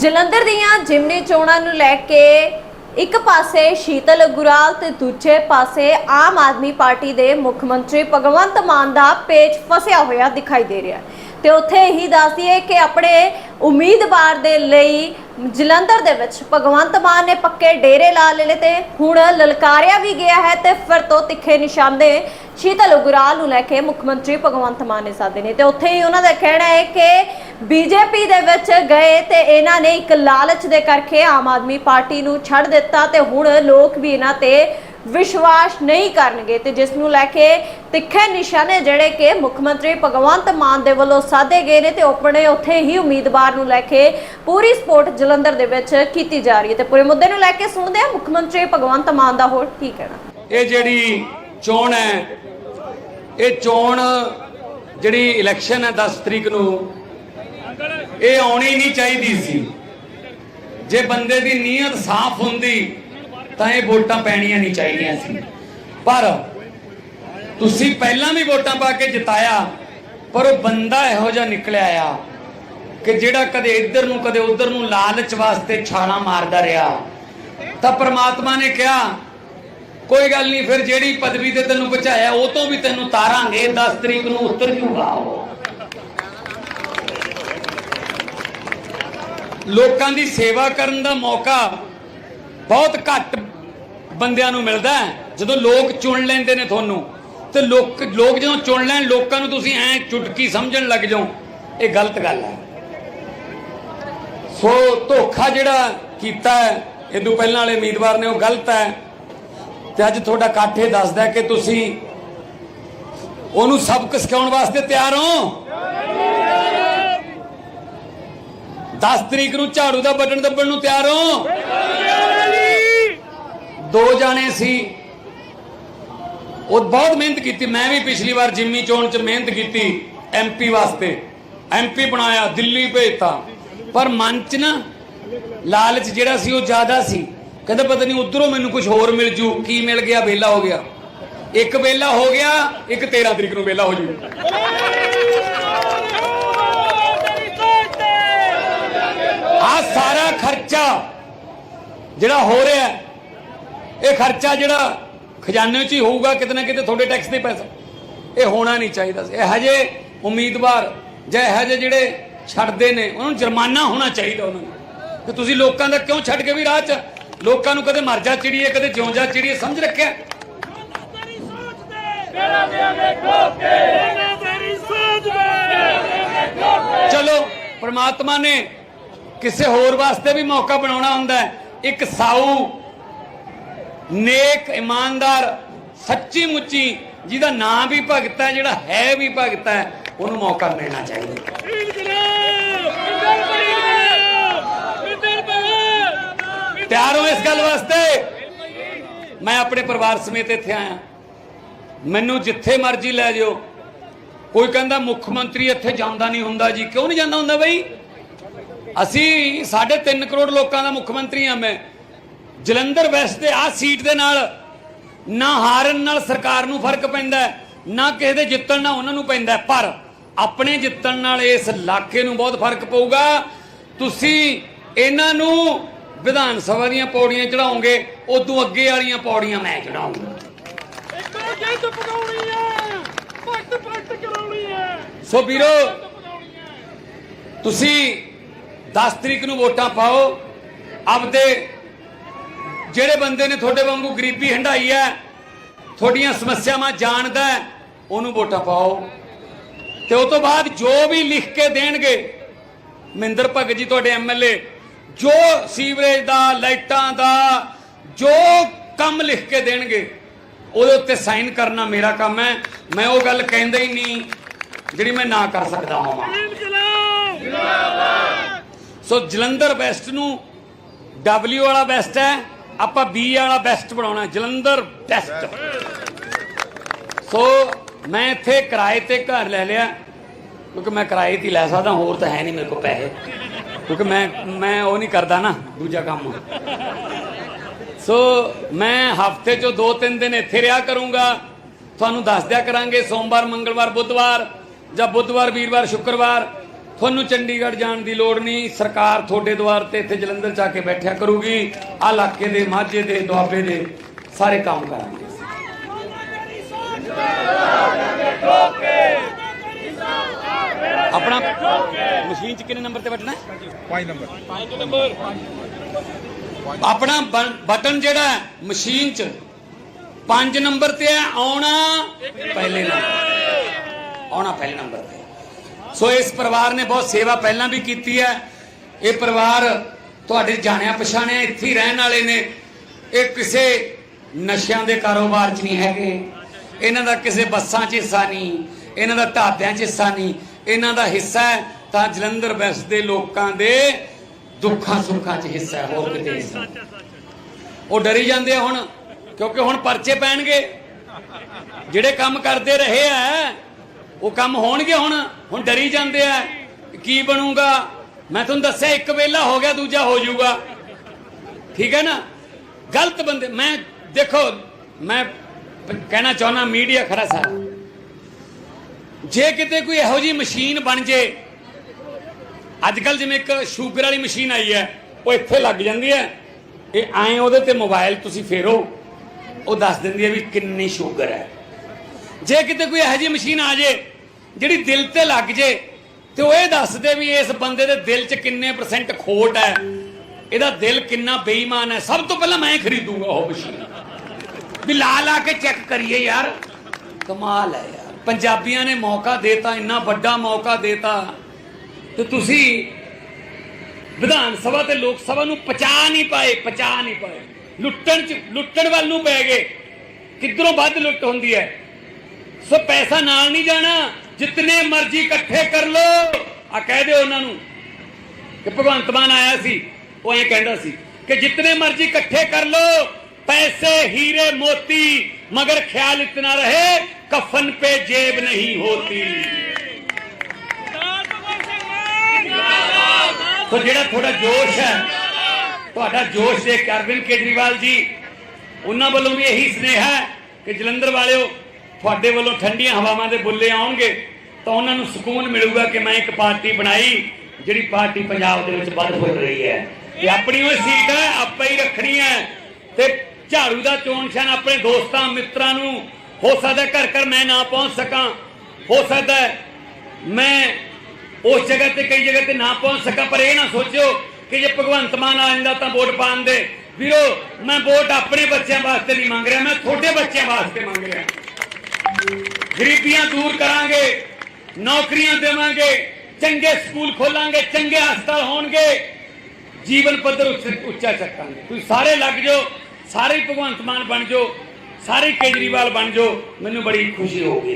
ਜਲੰਧਰ ਦੀਆਂ ਜਿਮਨੀ ਚੋਣਾਂ ਨੂੰ ਲੈ ਕੇ ਇੱਕ ਪਾਸੇ ਸ਼ੀਤਲ ਗੁਰਾਲ ਤੇ ਦੂਜੇ ਪਾਸੇ ਆਮ ਆਦਮੀ ਪਾਰਟੀ ਦੇ ਮੁੱਖ ਮੰਤਰੀ ਭਗਵੰਤ ਮਾਨ ਦਾ ਪੇਚ ਫਸਿਆ ਹੋਇਆ ਦਿਖਾਈ ਦੇ ਰਿਹਾ ਹੈ। ਤੇ ਉੱਥੇ ਹੀ ਦੱਸ ਦਈਏ ਕਿ ਆਪਣੇ ਉਮੀਦਵਾਰ ਦੇ ਲਈ ਜਲੰਧਰ ਦੇ ਵਿੱਚ ਭਗਵੰਤ ਮਾਨ ਨੇ ਪੱਕੇ ਡੇਰੇ ਲਾ ਲਏ ਤੇ ਹੁਣ ਲਲਕਾਰਿਆ ਵੀ ਗਿਆ ਹੈ ਤੇ ਫਿਰ ਤੋਂ ਤਿੱਖੇ ਨਿਸ਼ਾਨੇ ਸ਼ੀਤਲ ਗੁਰਾਲ ਨੂੰ ਲੈ ਕੇ ਮੁੱਖ ਮੰਤਰੀ ਭਗਵੰਤ ਮਾਨ ਨੇ ਸਾਧੇ ਨੇ। ਤੇ ਉੱਥੇ ਹੀ ਉਹਨਾਂ ਦਾ ਕਹਿਣਾ ਹੈ ਕਿ ਬੀਜੇਪੀ ਦੇ ਵਿੱਚ ਗਏ ਤੇ ਇਹਨਾਂ ਨੇ ਇੱਕ ਲਾਲਚ ਦੇ ਕਰਕੇ ਆਮ ਆਦਮੀ ਪਾਰਟੀ ਨੂੰ ਛੱਡ ਦਿੱਤਾ ਤੇ ਹੁਣ ਲੋਕ ਵੀ ਇਹਨਾਂ ਤੇ ਵਿਸ਼ਵਾਸ ਨਹੀਂ ਕਰਨਗੇ ਤੇ ਜਿਸ ਨੂੰ ਲੈ ਕੇ ਤਿੱਖੇ ਨਿਸ਼ਾਨੇ ਜਿਹੜੇ ਕਿ ਮੁੱਖ ਮੰਤਰੀ ਭਗਵੰਤ ਮਾਨ ਦੇ ਵੱਲੋਂ ਸਾਧੇ ਗਏ ਨੇ ਤੇ ਆਪਣੇ ਉੱਥੇ ਹੀ ਉਮੀਦਵਾਰ ਨੂੰ ਲੈ ਕੇ ਪੂਰੀ ਸਪੋਰਟ ਜਲੰਧਰ ਦੇ ਵਿੱਚ ਕੀਤੀ ਜਾ ਰਹੀ ਹੈ ਤੇ ਪੂਰੇ ਮੁੱਦੇ ਨੂੰ ਲੈ ਕੇ ਸੁਣਦੇ ਹਾਂ ਮੁੱਖ ਮੰਤਰੀ ਭਗਵੰਤ ਮਾਨ ਦਾ ਹੋਰ ਕੀ ਕਹਿਣਾ। ਇਹ ਜਿਹੜੀ ਚੋਣ ਹੈ, ਇਹ ਚੋਣ ਜਿਹੜੀ ਇਲੈਕਸ਼ਨ ਹੈ 10 ਤਰੀਕ ਨੂੰ ਇਹ ਆਉਣੀ ਨਹੀਂ ਚਾਹੀਦੀ ਸੀ। ਜੇ ਬੰਦੇ ਦੀ ਨੀਅਤ ਸਾਫ਼ ਹੁੰਦੀ, ਤਾਂ ਇਹ ਵੋਟਾਂ ਪੈਣੀਆਂ ਨਹੀਂ ਚਾਹੀਦੀਆਂ ਸੀ। ਪਰ ਤੁਸੀਂ ਪਹਿਲਾਂ ਵੀ ਵੋਟਾਂ ਪਾ ਕੇ ਜਿਤਾਇਆ, ਪਰ ਉਹ ਬੰਦਾ ਇਹੋ ਜਿਹਾ ਨਿਕਲਿਆ ਆ ਕਿ ਜਿਹੜਾ ਕਦੇ ਇੱਧਰ ਨੂੰ, ਕਦੇ ਉੱਧਰ ਨੂੰ ਲਾਲਚ ਵਾਸਤੇ ਛਾਲਾਂ ਮਾਰਦਾ ਰਿਹਾ। ਤਾਂ ਪ੍ਰਮਾਤਮਾ ਨੇ ਕਿਹਾ, ਕੋਈ ਗੱਲ ਨਹੀਂ, ਫਿਰ ਜਿਹੜੀ ਪਦਵੀ ਤੇ ਤੈਨੂੰ ਬਚਾਇਆ ਉਹ ਤੋਂ ਵੀ ਤੈਨੂੰ ਤਾਰਾਂਗੇ 10 ਤਰੀਕ ਨੂੰ ਉਤਰ ਜੂਗਾ ਉਹ। ਲੋਕਾਂ ਦੀ ਸੇਵਾ ਕਰਨ ਦਾ ਮੌਕਾ ਬਹੁਤ ਘੱਟ ਬੰਦਿਆਂ ਨੂੰ ਮਿਲਦਾ ਜਦੋਂ ਲੋਕ ਚੁਣ ਲੈਂਦੇ ਨੇ ਤੁਹਾਨੂੰ, ਤੇ ਲੋਕ ਲੋਕ ਜਦੋਂ ਚੁਣ ਲੈਣ, ਲੋਕਾਂ ਨੂੰ ਤੁਸੀਂ ਐ ਚੁਟਕੀ ਸਮਝਣ ਲੱਗ ਜਾਓ, ਇਹ ਗਲਤ ਗੱਲ ਹੈ। ਸੋ ਧੋਖਾ ਜਿਹੜਾ ਕੀਤਾ ਹੈ ਇਦੋਂ ਪਹਿਲਾਂ ਵਾਲੇ ਉਮੀਦਵਾਰ ਨੇ ਉਹ ਗਲਤ ਹੈ। ਤੇ ਅੱਜ ਤੁਹਾਡਾ ਇਕੱਠ ਇਹ ਦੱਸਦਾ ਕਿ ਤੁਸੀਂ ਉਹਨੂੰ ਸਬਕ ਸਿਖਾਉਣ ਵਾਸਤੇ ਤਿਆਰ ਹੋ। 10 ਤਰੀਕ ਨੂੰ ਝਾੜੂ ਦਾ ਬਟਨ ਦੱਬਣ ਨੂੰ ਤਿਆਰ ਹੋ? ਦੋ ਜਾਣੇ ਸੀ। ਉਹ ਬਹੁਤ ਮਿਹਨਤ ਕੀਤੀ। ਮੈਂ ਵੀ ਪਿਛਲੀ ਵਾਰ ਜਿੰਮੀ ਚੋਣ ਚ ਮਿਹਨਤ ਕੀਤੀ ਐਮਪੀ ਵਾਸਤੇ। ਐਮਪੀ ਬਣਾਇਆ, ਦਿੱਲੀ ਭੇਜਤਾ। ਪਰ ਮਨ ਚ ਨਾ ਲਾਲਚ ਜਿਹੜਾ ਸੀ ਉਹ ਜ਼ਿਆਦਾ ਸੀ। ਕਹਿੰਦਾ ਪਤਾ ਨਹੀਂ ਉਧਰੋਂ ਮੈਨੂੰ ਕੁਝ ਹੋਰ ਮਿਲ ਜੂ। ਕੀ ਮਿਲ ਗਿਆ? ਵੇਲਾ ਹੋ ਗਿਆ। ਇੱਕ ਵੇਲਾ ਹੋ ਗਿਆ, ਇੱਕ 13 ਤਰੀਕ ਨੂੰ ਵੇਲਾ ਹੋ ਜੂ। ਆ ਸਾਰਾ ਖਰਚਾ ਜਿਹੜਾ ਹੋ ਰਿਹਾ ਹੈ, ਇਹ ਖਰਚਾ ਜਿਹੜਾ ਖਜ਼ਾਨੇ 'ਚ ਹੀ ਹੋਊਗਾ ਕਿਤੇ ਨਾ ਕਿਤੇ ਤੁਹਾਡੇ ਟੈਕਸ ਦੇ ਪੈਸਾ। ਇਹ ਹੋਣਾ ਨਹੀਂ ਚਾਹੀਦਾ ਸੀ। ਇਹ ਹਜੇ ਉਮੀਦਵਾਰ ਜਾਂ ਇਹ ਹਜੇ ਜਿਹੜੇ ਛੱਡਦੇ ਨੇ ਉਹਨਾਂ ਨੂੰ ਜੁਰਮਾਨਾ ਹੋਣਾ ਚਾਹੀਦਾ ਉਹਨਾਂ ਨੂੰ। ਕਿ ਤੁਸੀਂ ਲੋਕਾਂ ਦਾ ਕਿਉਂ ਛੱਡ ਕੇ ਵੀ ਰਾਹ 'ਚ? ਲੋਕਾਂ ਨੂੰ ਕਦੇ ਮਰ ਜਾ ਚਿੜੀਏ ਕਦੇ ਜਿਉਂ ਜਾ ਚਿੜੀਏ ਸਮਝ ਰੱਖਿਆ? ਚਲੋ ਪ੍ਰਮਾਤਮਾ ਨੇ ਕਿਸੇ ਹੋਰ ਵਾਸਤੇ ਵੀ ਮੌਕਾ ਬਣਾਉਣਾ ਹੁੰਦਾ ਇੱਕ ਸਾਊ, ਨੇਕ, ਇਮਾਨਦਾਰ, ਸੱਚੀ ਮੁੱਚੀ, ਜਿਹਦਾ ਨਾਂ ਵੀ ਭਗਤ ਹੈ, ਜਿਹੜਾ ਹੈ ਵੀ ਭਗਤ ਹੈ, ਉਹਨੂੰ ਮੌਕਾ ਮਿਲਣਾ ਚਾਹੀਦਾ ਤਿਆਰ ਹੋ ਇਸ ਗੱਲ ਵਾਸਤੇ। ਮੈਂ ਆਪਣੇ ਪਰਿਵਾਰ ਸਮੇਤ ਇੱਥੇ ਆਇਆ। ਮੈਨੂੰ ਜਿੱਥੇ ਮਰਜ਼ੀ ਲੈ ਜਾਓ। ਕੋਈ ਕਹਿੰਦਾ ਮੁੱਖ ਮੰਤਰੀ ਇੱਥੇ ਜਾਂਦਾ ਨਹੀਂ ਹੁੰਦਾ ਜੀ। ਕਿਉਂ ਨਹੀਂ ਜਾਂਦਾ ਹੁੰਦਾ ਬਈ? ਅਸੀਂ 3.5 ਕਰੋੜ ਲੋਕਾਂ ਦਾ ਮੁੱਖ ਮੰਤਰੀ ਹਾਂ ਮੈਂ। ਜਲੰਧਰ ਵੈਸਟ ਦੇ ਆਹ ਸੀਟ ਦੇ ਨਾਲ ਨਾ ਹਾਰਨ ਨਾਲ ਸਰਕਾਰ ਨੂੰ ਫ਼ਰਕ ਪੈਂਦਾ ਨਾ ਕਿਸੇ ਦੇ ਜਿੱਤਣ ਨਾਲ ਉਹਨਾਂ ਨੂੰ ਪੈਂਦਾ। ਪਰ ਆਪਣੇ ਜਿੱਤਣ ਨਾਲ ਇਸ ਇਲਾਕੇ ਨੂੰ ਬਹੁਤ ਫ਼ਰਕ ਪਊਗਾ। ਤੁਸੀਂ ਇਹਨਾਂ ਨੂੰ ਵਿਧਾਨ ਸਭਾ ਦੀਆਂ ਪੌੜੀਆਂ ਚੜਾਓਗੇ ਉਦੋਂ ਅੱਗੇ ਵਾਲੀਆਂ ਪੌੜੀਆਂ ਮੈਂ ਚੜਾਉਂਗਾ ਇੱਕ ਜਿੱਤ ਪਕਾਉਣੀ ਹੈ। ਪੱਟ ਪੱਟ ਕਰਾਉਣੀ ਹੈ। ਸੋ ਵੀਰੋ ਤੁਸੀਂ 10 ਤਰੀਕ ਨੂੰ ਵੋਟਾਂ ਪਾਓ। ਆਪਦੇ ਜਿਹੜੇ ਬੰਦੇ ਨੇ ਤੁਹਾਡੇ ਵਾਂਗੂ ਗਰੀਬੀ ਹੰਡਾਈ ਹੈ, ਤੁਹਾਡੀਆਂ ਸਮੱਸਿਆਵਾਂ ਜਾਣਦਾ ਉਹਨੂੰ ਵੋਟਾਂ ਪਾਓ। ਤੇ ਉਸ ਤੋਂ ਬਾਅਦ ਜੋ ਵੀ ਲਿਖ ਕੇ ਦੇਣਗੇ, ਮਹਿੰਦਰ ਭਗਤ ਜੀ ਤੁਹਾਡੇ ਐਮਐਲਏ ਜੋ ਸੀਵਰੇਜ ਦਾ, ਲਾਈਟਾਂ ਦਾ, ਜੋ ਕੰਮ ਲਿਖ ਕੇ ਦੇਣਗੇ, ਉਹਦੇ ਉੱਤੇ ਸਾਈਨ ਕਰਨਾ ਮੇਰਾ ਕੰਮ ਹੈ। ਮੈਂ ਉਹ ਗੱਲ ਕਹਿੰਦਾ ਹੀ ਨਹੀਂ, ਜਿਹੜੀ ਮੈਂ ਨਾ ਕਰ ਸਕਦਾ ਹਾਂ ਇਨਕਲਾਬ ਸੋ ਜਲੰਧਰ ਵੈਸਟ ਨੂੰ W ਵਾਲਾ ਬੈਸਟ ਹੈ, ਆਪਾਂ B ਵਾਲਾ ਬੈਸਟ ਬਣਾਉਣਾ ਜਲੰਧਰ ਬੈਸਟ ਸੋ ਮੈਂ ਇੱਥੇ ਕਿਰਾਏ ਤੇ ਘਰ ਲੈ ਲਿਆ, ਕਿਉਂਕਿ ਮੈਂ ਕਿਰਾਏ ਤੇ ਲੈ ਸਕਦਾ, ਹੋਰ ਤਾਂ ਹੈ ਨਹੀਂ ਮੇਰੇ ਕੋਲ ਪੈਸੇ। ਕਿਉਂਕਿ ਮੈਂ ਮੈਂ ਉਹ ਨਹੀਂ ਕਰਦਾ ਨਾ, ਦੂਜਾ ਕੰਮ। ਸੋ ਮੈਂ ਹਫ਼ਤੇ ਚੋਂ 2-3 ਦਿਨ ਇੱਥੇ ਰਿਹਾ ਕਰੂੰਗਾ। ਤੁਹਾਨੂੰ ਦੱਸ ਦਿਆ ਕਰਾਂਗੇ, ਸੋਮਵਾਰ, ਮੰਗਲਵਾਰ, ਬੁੱਧਵਾਰ ਜਾਂ ਬੁੱਧਵਾਰ, ਵੀਰਵਾਰ, ਸ਼ੁੱਕਰਵਾਰ। ਤੁਹਾਨੂੰ ਚੰਡੀਗੜ੍ਹ ਜਾਣ ਦੀ ਲੋੜ ਨਹੀਂ। ਸਰਕਾਰ ਤੁਹਾਡੇ ਦੁਆਰ ਤੇ ਇੱਥੇ ਜਲੰਧਰ ਚ ਆ ਕੇ ਬੈਠਿਆ ਕਰੂਗੀ। ਆ ਇਲਾਕੇ ਦੇ ਮਾਝੇ ਦੇ ਦੁਆਬੇ ਦੇ ਸਾਰੇ ਕੰਮ ਕਰਾਂਗੇ। ਆਪਣਾ ਮਸ਼ੀਨ ਚ ਕਿੰਨੇ ਨੰਬਰ ਤੇ ਬਟਨਾ ਪੰਜ ਨੰਬਰ। ਆਪਣਾ ਬ- ਬਟਨ ਜਿਹੜਾ ਹੈ, ਮਸ਼ੀਨ 'ਚ। 5 ਨੰਬਰ ਤੇ ਹੈ ਆਉਣਾ ਪਹਿਲੇ ਨੰਬਰ। ਆਉਣਾ ਪਹਿਲੇ ਨੰਬਰ ਤੇ। ਸੋ ਇਸ ਪਰਿਵਾਰ ਨੇ ਬਹੁਤ ਸੇਵਾ ਪਹਿਲਾਂ ਵੀ ਕੀਤੀ ਹੈ। ਇਹ ਪਰਿਵਾਰ ਤੁਹਾਡੇ ਜਾਣਿਆ ਪਛਾਣਿਆ ਇੱਥੇ ਹੀ ਰਹਿਣ ਵਾਲੇ ਨੇ। ਇਹ ਕਿਸੇ ਨਸ਼ਿਆਂ ਦੇ ਕਾਰੋਬਾਰ 'ਚ ਨਹੀਂ ਹੈਗੇ। ਇਹਨਾਂ ਦਾ ਕਿਸੇ ਬੱਸਾਂ 'ਚ ਹਿੱਸਾ ਨਹੀਂ। ਇਹਨਾਂ ਦਾ ਢਾਬਿਆਂ 'ਚ ਹਿੱਸਾ ਨਹੀਂ। ਇਹਨਾਂ ਦਾ ਹਿੱਸਾ ਤਾਂ ਜਲੰਧਰ ਵੈਸਟ ਦੇ ਲੋਕਾਂ ਦੇ ਦੁੱਖਾਂ ਸੁੱਖਾਂ 'ਚ ਹਿੱਸਾ ਹੋਰ ਕਿਤੇ ਉਹ ਡਰੀ ਜਾਂਦੇ ਹੁਣ, ਕਿਉਂਕਿ ਹੁਣ ਪਰਚੇ ਪੈਣਗੇ। ਜਿਹੜੇ ਕੰਮ ਕਰਦੇ ਰਹੇ ਆ ਉਹ ਕੰਮ ਹੋਣਗੇ ਹੁਣ ਹੁਣ ਡਰੀ ਜਾਂਦੇ ਆ। ਕੀ ਬਣੂਗਾ? ਮੈਂ ਤੁਹਾਨੂੰ ਦੱਸਿਆ, ਇੱਕ ਵੇਲਾ ਹੋ ਗਿਆ, ਦੂਜਾ ਹੋ ਜਾਊਗਾ। ਠੀਕ ਹੈ ਨਾ? ਗਲਤ ਬੰਦੇ, ਮੈਂ ਦੇਖੋ, ਮੈਂ ਕਹਿਣਾ ਚਾਹੁੰਦਾ, ਮੀਡੀਆ ਖੜਾ ਸਾਰਾ। ਜੇ ਕਿਤੇ ਕੋਈ ਇਹੋ ਜੀ ਮਸ਼ੀਨ ਬਣ ਜੇ ਅੱਜ ਕੱਲ ਜਿਵੇਂ ਇੱਕ ਸ਼ੂਗਰ ਵਾਲੀ ਮਸ਼ੀਨ ਆਈ ਹੈ, ਉਹ ਇੱਥੇ ਲੱਗ ਜਾਂਦੀ ਹੈ। ਇਹ ਐਂ ਉਹਦੇ ਤੇ ਮੋਬਾਈਲ ਤੁਸੀਂ ਫੇਰੋ, ਉਹ ਦੱਸ ਦਿੰਦੀ ਹੈ ਵੀ ਕਿੰਨੀ ਸ਼ੂਗਰ ਹੈ। ਜੇ ਕਿਤੇ ਕੋਈ ਇਹੋ ਜਿਹੀ ਮਸ਼ੀਨ ਆ ਜੇ ਜਿਹੜੀ ਦਿਲ ਤੇ ਲੱਗ ਜੇ ਤੇ ਉਹ ਇਹ ਦੱਸਦੇ ਵੀ ਇਸ ਬੰਦੇ ਦੇ ਦਿਲ 'ਚ ਕਿੰਨੇ ਪਰਸੈਂਟ ਖੋਟ ਹੈ। ਇਹਦਾ ਦਿਲ ਕਿੰਨਾ ਬੇਈਮਾਨ ਹੈ। ਸਭ ਤੋਂ ਪਹਿਲਾਂ ਮੈਂ ਖਰੀਦੂਗਾ ਉਹ ਮਸ਼ੀਨ। ਵੀ ਲਾ ਲਾ ਕੇ ਚੈੱਕ ਕਰੀਏ ਯਾਰ। ਕਮਾਲ ਹੈ ਯਾਰ। ਪੰਜਾਬੀਆਂ ਨੇ ਮੌਕਾ ਦੇਤਾ, ਇੰਨਾ ਵੱਡਾ ਮੌਕਾ ਦੇਤਾ। ਤੇ ਤੁਸੀਂ ਵਿਧਾਨ ਸਭਾ ਤੇ ਲੋਕ ਸਭਾ ਨੂੰ ਪਚਾ ਨਹੀਂ ਪਾਏ, ਪਚਾ ਨਹੀਂ ਪਾਏ। ਲੁੱਟਣ ਚ, ਲੁੱਟਣ ਵੱਲ ਨੂੰ ਪੈ ਗਏ। ਕਿੱਧਰੋਂ ਵੱਧ ਲੁੱਟ ਹੁੰਦੀ ਹੈ? ਸੋ ਪੈਸਾ ਨਾਲ ਨਹੀਂ ਜਾਣਾ। ਜਿੰਨੇ ਮਰਜ਼ੀ ਇਕੱਠੇ ਕਰ ਲੋ। ਆ ਕਹਿ ਦਿਓ ਉਹਨਾਂ ਨੂੰ ਕਿ ਭਗਵੰਤ ਮਾਨ ਆਇਆ ਸੀ, ਉਹ ਇਹ ਕਹਿੰਦਾ ਸੀ ਕਿ ਜਿੰਨੇ ਮਰਜ਼ੀ ਇਕੱਠੇ ਕਰ ਲੋ, ਪੈਸੇ, ਹੀਰੇ, ਮੋਤੀ, ਮਗਰ ਖਿਆਲ ਇਤਨਾ ਰਹੇ, ਕਫਨ ਪੇ ਜੇਬ ਨਹੀਂ ਹੋਤੀ। ਤੋ ਜਿਹੜਾ ਤੁਹਾਡਾ ਜੋਸ਼ ਹੈ, ਤੁਹਾਡਾ ਜੋਸ਼ ਦੇ ਕਰਵਿਨ ਕੇਜਰੀਵਾਲ ਜੀ, ਉਹਨਾਂ ਵੱਲੋਂ ਵੀ ਇਹੀ ਸਨੇਹਾ ਹੈ ਕਿ ਜਲੰਧਰ ਵਾਲਿਓ ਤੁਹਾਡੇ ਵੱਲੋਂ ਠੰਡੀਆਂ ਹਵਾਵਾਂ ਦੇ ਬੁੱਲੇ ਆਉਣਗੇ, ਤਾਂ ਉਹਨਾਂ ਨੂੰ ਸਕੂਨ ਮਿਲੂਗਾ ਕਿ ਮੈਂ ਇੱਕ ਪਾਰਟੀ ਬਣਾਈ, ਜਿਹੜੀ ਪਾਰਟੀ ਪੰਜਾਬ ਦੇ ਵਿੱਚ ਵੱਧ ਹੋ ਰਹੀ ਹੈ। ਤੇ ਆਪਣੀ ਉਹ ਸੀਟ ਹੈ, ਆਪਾਂ ਹੀ ਰੱਖਣੀ ਹੈ। ਤੇ ਝਾੜੂ ਦਾ ਚੋਣ ਨਿਸ਼ਾਨ ਆਪਣੇ ਦੋਸਤਾਂ, ਮਿੱਤਰਾਂ ਨੂੰ, ਹੋ ਸਕਦਾ ਘਰ ਘਰ ਮੈਂ ਨਾ ਪਹੁੰਚ ਸਕਾਂ। ਹੋ ਸਕਦਾ ਮੈਂ ਉਸ ਜਗ੍ਹਾ ਤੇ, ਕਈ ਜਗ੍ਹਾ ਤੇ ਨਾ ਪਹੁੰਚ ਸਕਾਂ, ਪਰ ਇਹ ਨਾ ਸੋਚਿਓ ਕਿ ਜੇ ਭਗਵੰਤ ਮਾਨ ਆ ਜਾਂਦਾ ਤਾਂ ਵੋਟ ਪਾਣ ਦੇ। ਵੀਰੋ, ਮੈਂ ਵੋਟ ਆਪਣੇ ਬੱਚਿਆਂ ਵਾਸਤੇ ਨਹੀਂ ਮੰਗ ਰਿਹਾ, ਮੈਂ ਤੁਹਾਡੇ ਬੱਚਿਆਂ ਵਾਸਤੇ ਮੰਗ ਰਿਹਾ। ਗਰੀਬੀਆਂ ਦੂਰ ਕਰਾਂਗੇ, ਨੌਕਰੀਆਂ ਦੇਵਾਂਗੇ, ਚੰਗੇ ਸਕੂਲ ਖੋਲਾਂਗੇ, ਚੰਗੇ ਹਸਪਤਾਲ ਹੋਣਗੇ, ਜੀਵਨ ਪੱਧਰ ਉੱਚ- ਉੱਚਾ ਚੱਕਾਂਗੇ। ਤੁਸੀਂ ਸਾਰੇ ਲੱਗ ਜਾਓ, ਸਾਰੇ ਭਗਵੰਤ ਮਾਨ ਬਣ ਜਾਓ, ਸਾਰੇ ਕੇਜਰੀਵਾਲ ਬਣ ਜਾਓ, ਮੈਨੂੰ ਬੜੀ ਖੁਸ਼ੀ ਹੋਊਗੀ।